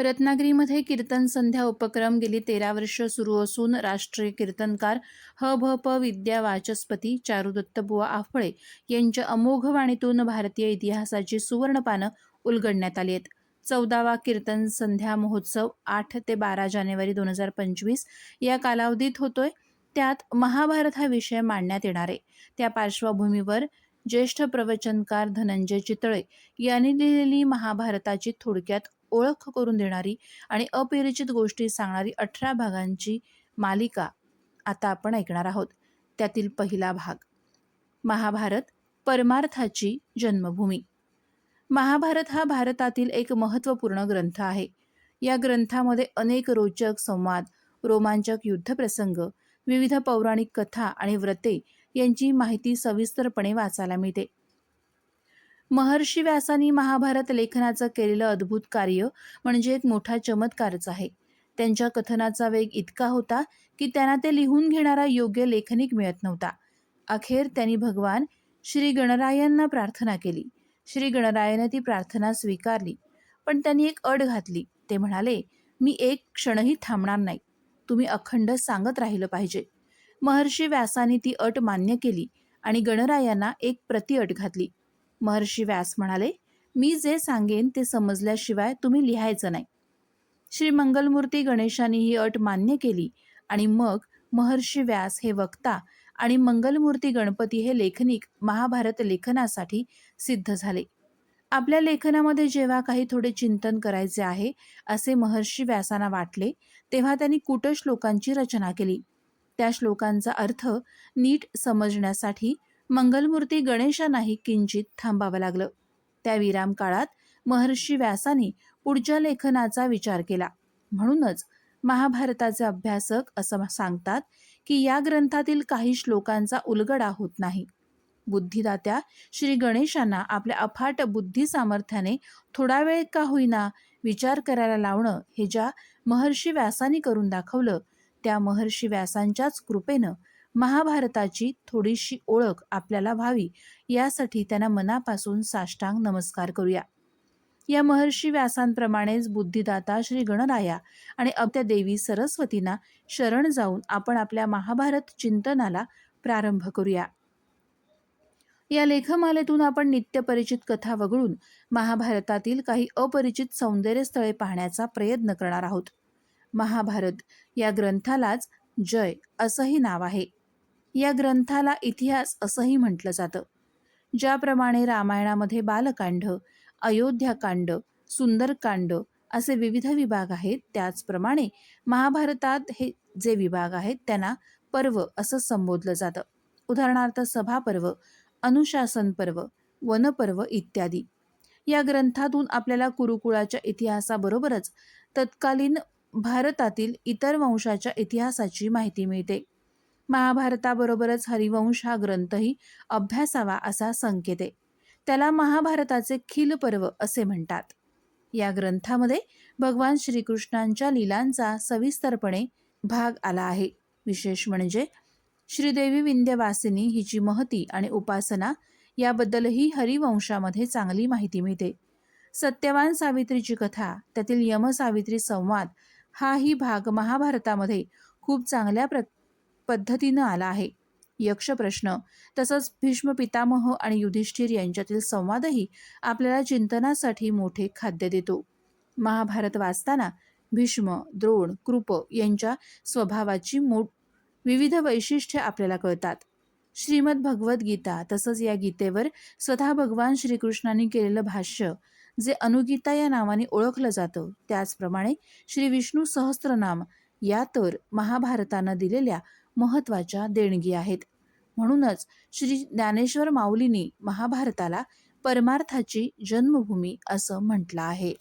रत्नागिरीमध्ये कीर्तन संध्या उपक्रम गेली तेरा वर्ष सुरू असून राष्ट्रीय कीर्तनकार ह भ प विद्या वाचस्पती चारुदत्तबुवा आफळे यांच्या अमोघ वाणीतून भारतीय इतिहासाची सुवर्णपानं उलगडण्यात आली आहेत. चौदावा कीर्तन संध्या महोत्सव आठ ते बारा जानेवारी दोन हजार पंचवीस या कालावधीत होतोय. त्यात महाभारत हा विषय मांडण्यात येणार आहे. त्या पार्श्वभूमीवर ज्येष्ठ प्रवचनकार धनंजय चितळे यांनी लिहिलेली महाभारताची थोडक्यात ओळख करून देणारी आणि अपरिचित गोष्टी सांगणारी अठरा भागांची मालिका आता आपण ऐकणार आहोत. त्यातील पहिला भाग महाभारत परमार्थाची जन्मभूमी. महाभारत हा भारतातील एक महत्त्वपूर्ण ग्रंथ आहे. या ग्रंथामध्ये अनेक रोचक संवाद रोमांचक युद्धप्रसंग विविध पौराणिक कथा आणि व्रते यांची माहिती सविस्तरपणे वाचायला मिळते. महर्षी व्यासांनी महाभारत लेखनाचं केलेलं अद्भुत कार्य म्हणजे एक मोठा चमत्कारच आहे. त्यांच्या कथनाचा वेग इतका होता की त्यांना ते लिहून घेणारा योग्य लेखनिक मिळत नव्हता. अखेर त्यांनी भगवान श्री गणरायांना प्रार्थना केली. श्री गणरायाने ती प्रार्थना स्वीकारली. पण त्यांनी एक अट घातली. ते म्हणाले मी एक क्षणही थांबणार नाही. तुम्ही अखंड सांगत राहिलं पाहिजे. महर्षी व्यासाने ती अट मान्य केली आणि गणरायांना एक प्रतिअट घातली. महर्षी व्यास म्हणाले मी जे सांगेन ते समजल्याशिवाय तुम्ही लिहायचं नाही. श्री मंगलमूर्ती गणेशाने ही अट मान्य केली आणि मग महर्षी व्यास हे वक्ता आणि मंगलमूर्ती गणपती हे लेखनिक महाभारत लेखनासाठी सिद्ध झाले. आपल्या लेखनामध्ये जेव्हा काही थोडे चिंतन करायचे आहे असे महर्षी व्यासांना वाटले तेव्हा त्यांनी कुटश्लोकांची रचना केली. त्या श्लोकांचा अर्थ नीट समजण्यासाठी मंगलमूर्ती गणेशांनाही किंचित थांबावं लागलं. त्या विराम काळात महर्षी व्यासानी पुढच्या लेखनाचा विचार केला. म्हणूनच महाभारताचे अभ्यासक असं सांगतात की या ग्रंथातील काही श्लोकांचा उलगडा होत नाही. बुद्धिदात्या श्री गणेशांना आपल्या अफाट बुद्धी सामर्थ्याने थोडा वेळ का होईना विचार करायला लावणं हे ज्या महर्षी व्यासानी करून दाखवलं त्या महर्षी व्यासांच्याच कृपेनं महाभारताची थोडीशी ओळख आपल्याला व्हावी यासाठी त्यांना मनापासून साष्टांग नमस्कार करूया. या महर्षी व्यासांप्रमाणेच बुद्धिदाता श्री गणराया आणि अवत्या देवी सरस्वतींना शरण जाऊन आपण आपल्या महाभारत चिंतनाला प्रारंभ करूया. या लेखमालेतून आपण नित्यपरिचित कथा वगळून महाभारतातील काही अपरिचित सौंदर्य स्थळे पाहण्याचा प्रयत्न करणार आहोत. महाभारत या ग्रंथालाच जय असंही नाव आहे. या ग्रंथाला इतिहास असंही म्हटलं जातं. ज्याप्रमाणे रामायणामध्ये बालकांड अयोध्याकांड सुंदरकांड असे विविध विभाग आहेत त्याचप्रमाणे महाभारतात हे जे विभाग आहेत त्यांना पर्व असं संबोधलं जातं. उदाहरणार्थ सभापर्व अनुशासन पर्व वनपर्व इत्यादी. या ग्रंथातून आपल्याला कुरुकुळाच्या इतिहासाबरोबरच तत्कालीन भारतातील इतर वंशाच्या इतिहासाची माहिती मिळते. महाभारताबरोबरच हरिवंश हा ग्रंथही अभ्यासावा असा संकेत आहे. त्याला महाभारताचे खिल पर्व असे म्हणतात. या ग्रंथामध्ये भगवान श्रीकृष्णांच्या लीलांचा सविस्तरपणे भाग आला आहे. विशेष म्हणजे श्रीदेवी विंध्यवासिनी हिची महती आणि उपासना याबद्दलही हरिवंशामध्ये चांगली माहिती मिळते. सत्यवान सावित्रीची कथा त्यातील यमसावित्री संवाद हाही भाग महाभारतामध्ये खूप चांगल्या प्र पद्धतीनं आला आहे. यक्ष प्रश्न. तसंच भीष्म पितामह आणि युधिष्ठिर यांच्यातील संवादही आपल्याला चिंतनासाठी मोठे खाद्य देतो. महाभारत वाचताना भीष्म द्रोण कृप यांच्या स्वभावाची मोठ विविध वैशिष्ट्ये आपल्याला कळतात. श्रीमद भगवद्गीता तसंच या गीतेवर स्वतः भगवान श्रीकृष्णांनी केलेलं भाष्य जे अनुगीता या नावाने ओळखलं जातं त्याचप्रमाणे श्री विष्णू सहस्त्रनाम या तर महाभारतानं दिलेल्या महत्त्वाच्या देणगी आहेत. म्हणूनच श्री ज्ञानेश्वर माऊलींनी महाभारताला परमार्थाची जन्मभूमी असं म्हटलं आहे.